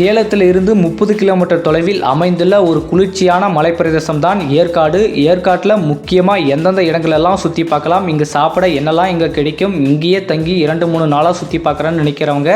சேலத்தில் இருந்து முப்பது கிலோமீட்டர் தொலைவில் அமைந்துள்ள ஒரு குளிர்ச்சியான மலைப்பிரதேசம் தான் ஏற்காடு. ஏற்காட்டில் முக்கியமாக எந்தெந்த இடங்களெல்லாம் சுற்றி பார்க்கலாம் இங்கே சாப்பிட என்னெல்லாம் இங்கே கிடைக்கும் இங்கேயே தங்கி இரண்டு மூணு நாளாக சுற்றி பார்க்குறேன்னு நினைக்கிறவங்க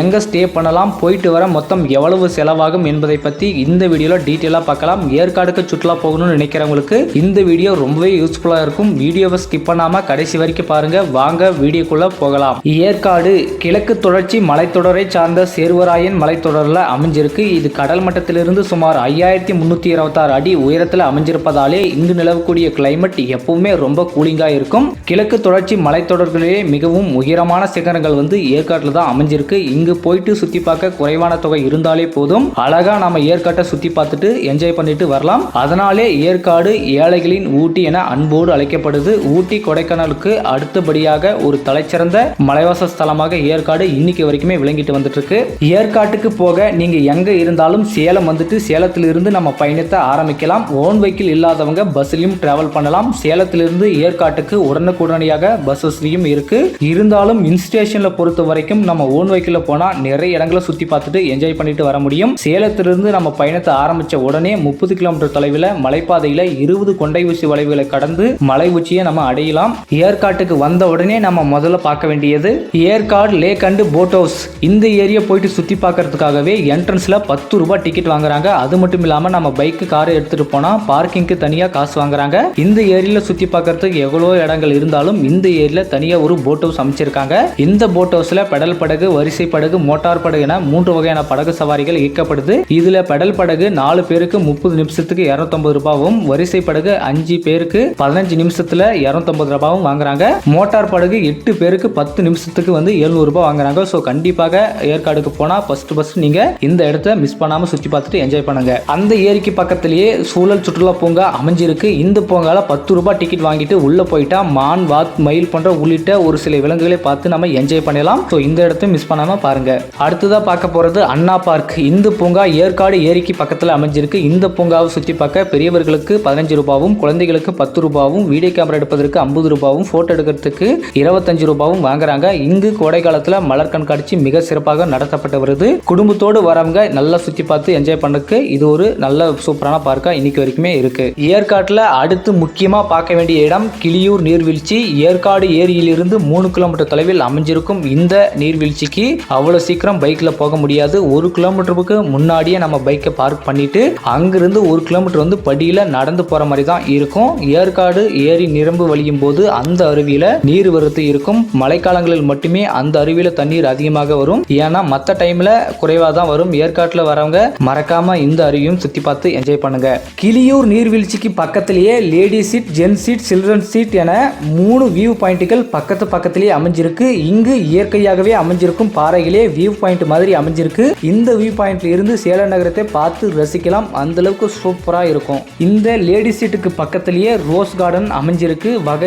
எங்கே ஸ்டே பண்ணலாம் போயிட்டு வர மொத்தம் எவ்வளவு செலவாகும் என்பதை பற்றி இந்த வீடியோவில் டீட்டெயிலாக பார்க்கலாம். ஏற்காடுக்கு சுற்றுலா போகணும்னு நினைக்கிறவங்களுக்கு இந்த வீடியோ ரொம்பவே யூஸ்ஃபுல்லாக இருக்கும். வீடியோவை ஸ்கிப் பண்ணாமல் கடைசி வரைக்கும் பாருங்கள் வாங்க வீடியோக்குள்ளே போகலாம். ஏற்காடு கிழக்கு தொடர்ச்சி மலைத்தொடரை சார்ந்த சேர்வராயன் மலைத்தொடரில் அமைஞ்சிருக்கு. இது கடல் மட்டத்திலிருந்து சுமார் ஐயாயிரத்தி முந்நூற்றி இருபத்தாறு அடி உயரத்தில் அமைஞ்சிருப்பதாலே இங்கு நிலவக்கூடிய கிளைமேட் எப்பவுமே ரொம்ப கூலிங்காக இருக்கும். கிழக்கு தொடர்ச்சி மலைத்தொடர்களிலே மிகவும் உயரமான சிகரங்கள் வந்து ஏற்காட்டில் தான் அமைஞ்சிருக்கு. இங்கு போயிட்டு சுற்றி பார்க்க குறைவான தொகை இருந்தாலே போதும். அழகா நம்ம ஏற்காட்டை சுற்றி பார்த்துட்டு என்ஜாய் பண்ணிட்டு வரலாம். அதனாலே ஏற்காடு ஏழைகளின் ஊட்டி என அன்போடு அழைக்கப்படுது. ஊட்டி கொடைக்கானலுக்கு அடுத்தபடியாக ஒரு தலைச்சிறந்த மலைவாச ஸ்தலமாக ஏற்காடு இன்னைக்கு வரைக்குமே விளங்கிட்டு வந்துட்டு இருக்கு. ஏற்காட்டுக்கு போக நீங்கள் எங்கே இருந்தாலும் சேலம் வந்துட்டு சேலத்திலிருந்து நம்ம பயணத்தை ஆரம்பிக்கலாம். ஓன் வெஹிக்கிள் இல்லாதவங்க பஸ்லையும் ட்ராவல் பண்ணலாம். சேலத்திலிருந்து ஏற்காட்டுக்கு உடனுக்குடனடியாக பஸ் வசதியும் இருக்குது இருந்தாலும் இன்ஸ்டேஷனில் பொறுத்த வரைக்கும் நம்ம ஓன் வெஹிக்கிளில் போனால் நிறைய இடங்களை சுற்றி பார்த்துட்டு என்ஜாய் பண்ணிட்டு வர முடியும். சேலத்திலிருந்து நம்ம பயணத்தை ஆரம்பித்த உடனே முப்பது கிலோமீட்டர் தொலைவில் மலைப்பாதையில் இருபது கொண்டை ஊசி வளைவுகளை கடந்து மலை உச்சியை நம்ம அடையலாம். ஏற்காட்டுக்கு வந்த உடனே நம்ம முதல்ல பார்க்க வேண்டியது Yercaud lake and boat house இந்த ஏரியா போயிட்டு சுற்றி பார்க்கறதுக்காகவே என்ட்ரன்ஸில் பத்து ரூபாய் டிக்கெட் வாங்குறாங்க. அது மட்டும் இல்லாமல் நம்ம பைக்கு காரை எடுத்துட்டு போனால் பார்க்கிங்க்கு தனியாக காசு வாங்குறாங்க. இந்த ஏரியில் சுற்றி பார்க்கறதுக்கு எவ்வளோ இடங்கள் இருந்தாலும் இந்த ஏரியில் தனியாக ஒரு போட் ஹவுஸ் அமைச்சிருக்காங்க. இந்த போட் ஹவுஸில் பெடல் படகு வரிசை படகு மோட்டார் படகு என மூன்று வகையான படகு சவாரிகள் இயக்கப்படுது. இதில் பெடல் படகு நாலு பேருக்கு முப்பது நிமிஷத்துக்கு இரநூத்தம்பது ரூபாவும் வரிசை படகு அஞ்சு பேருக்கு பதினஞ்சு நிமிஷத்தில் இரநூத்தம்பது ரூபாவும் வாங்குறாங்க. மோட்டார் படகு எட்டு பேருக்கு பத்து நிமிஷத்துக்கு வந்து எழுநூறுபா வாங்குறாங்க. ஸோ கண்டிப்பாக ஏற்காடுக்கு போனால் ஃபஸ்ட்டு ஃபஸ்ட்டு நீங்கள் இந்த இடத்த மிஸ் பண்ணாம சுற்றி பார்த்துட்டு என்ஜாய் பண்ணுங்க. அந்த ஏரிக்கு பக்கத்திலேயே சூழல் சுற்றுலா பூங்கா அமைஞ்சிருக்கு. இந்த பூங்கால பத்து ரூபாய் டிக்கெட் வாங்கிட்டு உள்ள போயிட்டா மான் வாத் மயில் போன்ற உள்ளிட்ட ஒரு சில விலங்குகளை பார்த்து நம்ம என்ஜாய் பண்ணலாம். ஸோ இந்த இடத்தையும் மிஸ் பண்ணாம பாருங்க. அடுத்ததா பார்க்க போறது அண்ணா பார்க். இந்த பூங்கா ஏற்காடு ஏரிக்கு பக்கத்தில் அமைஞ்சிருக்கு. இந்த பூங்காவை சுற்றி பார்க்க பெரியவர்களுக்கு பதினஞ்சு ரூபாவும் குழந்தைகளுக்கு பத்து ரூபாவும் வீடியோ கேமரா எடுப்பதற்கு ஐம்பது ரூபாவும் போட்டோ எடுக்கிறதுக்கு இருபத்தஞ்சு ரூபாவும் வாங்குறாங்க. இங்கு கோடை காலத்தில் மலர் கண்காட்சி மிக சிறப்பாக நடத்தப்பட்டு வருது. குடும்பத்தோடு வரவங்க நல்லா சுற்றி பார்த்து என்ஜாய் பண்ணுறதுக்கு இது ஒரு நல்ல சூப்பரான பார்க்காக இன்னைக்கு வரைக்குமே இருக்கு. ஏற்காட்டில் அடுத்து முக்கியமாக பார்க்க வேண்டிய இடம் கிளியூர் நீர்வீழ்ச்சி. ஏற்காடு ஏரியிலிருந்து மூணு கிலோமீட்டர் தொலைவில் அமைஞ்சிருக்கும் இந்த நீர்வீழ்ச்சிக்கு அவ்வளோ சீக்கிரம் பைக்கில் போக முடியாது. ஒரு கிலோமீட்டருக்கு முன்னாடியே நம்ம பைக்கை பார்க் பண்ணிட்டு அங்கிருந்து ஒரு கிலோமீட்டர் வந்து படியில் நடந்து போகிற மாதிரி தான் இருக்கும். ஏற்காடு ஏரி நிரம்பு வழியும் போது அந்த அருவியில் நீர் வரத்து இருக்கும். மழைக்காலங்களில் மட்டுமே அந்த அருவியில் தண்ணீர் அதிகமாக வரும். ஏன்னா மற்ற டைமில் குறைவாக தான் வரும் ஏற்காட்டில் வரவங்க மறக்காம இந்த அருவியும் சுற்றி பார்த்து என்ஜாய் பண்ணுங்க. கிளியூர் நீர்வீழ்ச்சிக்கு பக்கத்திலேயே lady seat gent seat children seat என மூணு வியூ பாயிண்ட்டுகள் பக்கத்து பக்கத்திலேயே அமைஞ்சிருக்கு. இங்கு இயற்கையாகவே அமைஞ்சிருக்கும் பாறைகளே வியூ பாயிண்ட் மாதிரி அமைஞ்சிருக்கு. இந்த வியூ பாயிண்ட்ல இருந்து சேலம் நகரத்தை பார்த்து ரசிக்கலாம். அந்த அளவுக்கு சூப்பரா இருக்கும். இந்த லேடி சீட்டுக்கு பக்கத்திலேயே ரோஸ் கார்டன் அமைஞ்சிருக்கு. வகை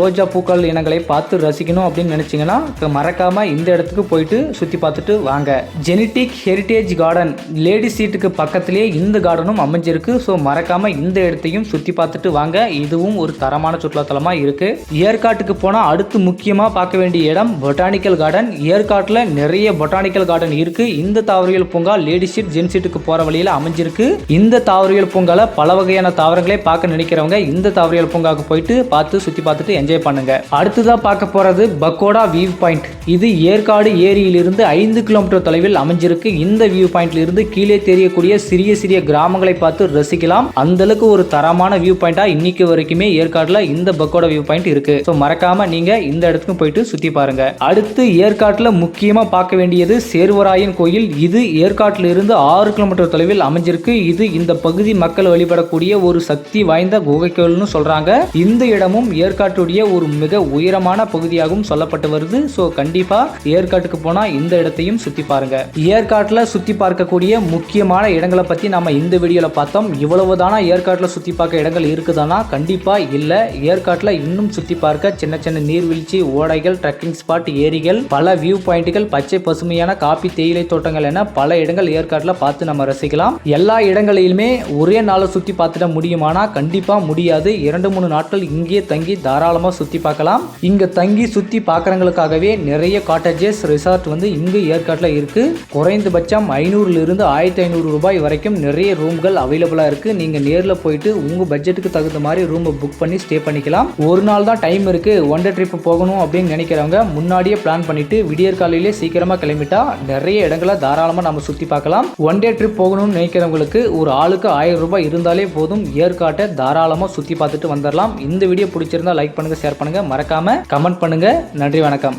ரோஜா பூக்கள் இனங்களை பார்த்து ரசிக்கணும் அப்படின்னு நினைச்சீங்கன்னா மறக்காம இந்த இடத்துக்கு போயிட்டு சுத்தி பார்த்துட்டு வாங்க. ஜெனட்டிக் ஹெரிட்டேஜ் கார்டன் லேடி சீட்டுக்கு பக்கத்துலேயே இந்த கார்டனும் அமைஞ்சிருக்கு. ஸோ மறக்காமல் இந்த இடத்தையும் சுற்றி பார்த்துட்டு வாங்க. இதுவும் ஒரு தரமான சுற்றுலாத்தலமாக இருக்குது ஏற்காட்டுக்கு போனால் அடுத்து முக்கியமாக பார்க்க வேண்டிய இடம் பொட்டானிக்கல் கார்டன் ஏற்காட்டில் நிறைய பொட்டானிக்கல் கார்டன் இருக்குது இந்த தாவரவியல் பூங்கா லேடி சீட் ஜென் சீட்டுக்கு போகிற வழியில் அமைஞ்சிருக்கு. இந்த தாவரவியல் பூங்கால பல வகையான தாவரங்களை பார்க்க நினைக்கிறவங்க இந்த தாவரவியல் பூங்காவுக்கு போயிட்டு பார்த்து சுற்றி பார்த்துட்டு என்ஜாய் பண்ணுங்க. அடுத்ததாக பார்க்க போகிறது பக்கோடா வியூ பாயிண்ட் இது ஏற்காடு ஏரியிலிருந்து ஐந்து கிலோமீட்டர் தொலைவில் அமைஞ்சிருக்கு. இந்த வியூ பாயிண்ட்ல இருந்து கீழே தெரியக்கூடிய சிறிய சிறிய கிராமங்களை பார்த்து ரசிக்கலாம். அந்த அளவுக்கு ஒரு தரமான வியூ பாயிண்டா இன்னைக்கு வரைக்குமே ஏற்காடுல இந்த பக்கோட வியூ பாயிண்ட் இருக்கு. ஸோ மறக்காம நீங்க இந்த இடத்துக்கு போயிட்டு சுத்தி பாருங்க. அடுத்து ஏற்காட்டுல முக்கியமா பார்க்க வேண்டியது சேர்வராயன் கோயில். இது ஏற்காட்டுல இருந்து ஆறு கிலோமீட்டர் தொலைவில் அமைஞ்சிருக்கு. இது இந்த பகுதி மக்கள் வழிபடக்கூடிய ஒரு சக்தி வாய்ந்த குகை கோயில்னு சொல்றாங்க. இந்த இடமும் ஏற்காட்டுடைய ஒரு மிக உயரமான பகுதியாகவும் சொல்லப்பட்டு வருது. ஸோ கண்டிப்பா ஏற்காட்டுக்கு போனா இந்த இடத்தையும் சுத்தி பாருங்க. ஏற்காட்டுல சுத்தி பார்க்கக்கூடிய முக்கியமான இடங்களை பற்றி நம்ம இந்த வீடியோவில் பார்த்தோம். இவ்வளவுதானா ஏற்காட்டில் சுற்றி பார்க்க இடங்கள் இருக்குதானா? கண்டிப்பாக இல்லை. ஏற்காட்டில் இன்னும் சுற்றி பார்க்க சின்ன சின்ன நீர்வீழ்ச்சி ஓடைகள் ட்ரெக்கிங் ஸ்பாட் ஏரிகள் பல வியூ பாயிண்ட்டுகள் பச்சை பசுமையான காபி தேயிலை தோட்டங்கள் என பல இடங்கள் ஏற்காட்டில் பார்த்து நம்ம ரசிக்கலாம். எல்லா இடங்களிலுமே ஒரே நாளில் சுற்றி பார்த்துட முடியுமானா? கண்டிப்பாக முடியாது. இரண்டு மூணு நாட்கள் இங்கேயே தங்கி தாராளமாக சுற்றி பார்க்கலாம். இங்கே தங்கி சுற்றி பார்க்குறவங்களுக்காகவே நிறைய காட்டேஜஸ் ரிசார்ட் வந்து இங்கே ஏற்காட்டில் இருக்குது குறைந்த குறைஞ்சபட்சம் ஐநூறுலேருந்து ஆயிரத்தி ஐநூறு ரூபாய் வரைக்கும் நிறைய ரூம்கள் அவைலபிளாக இருக்குது நீங்கள் நேரில் போயிட்டு உங்கள் பட்ஜெட்டுக்கு தகுந்த மாதிரி ரூமை புக் பண்ணி ஸ்டே பண்ணிக்கலாம். ஒரு நாள் தான் டைம் இருக்குது ஒன் டே ட்ரிப் போகணும் அப்படின்னு நினைக்கிறவங்க முன்னாடியே பிளான் பண்ணிட்டு விடியற் காலையிலே சீக்கிரமாக கிளம்பிட்டா நிறைய இடங்களை தாராளமாக நம்ம சுற்றி பார்க்கலாம். ஒன் டே ட்ரிப் போகணும்னு நினைக்கிறவங்களுக்கு ஒரு ஆளுக்கு ஆயிரம் ரூபாய் இருந்தாலே போதும். ஏற்காட்டை தாராளமாக சுற்றி பார்த்துட்டு வந்துடலாம் இந்த வீடியோ பிடிச்சிருந்தா லைக் பண்ணுங்கள் ஷேர் பண்ணுங்கள் மறக்காமல் கமெண்ட் பண்ணுங்கள் நன்றி வணக்கம்.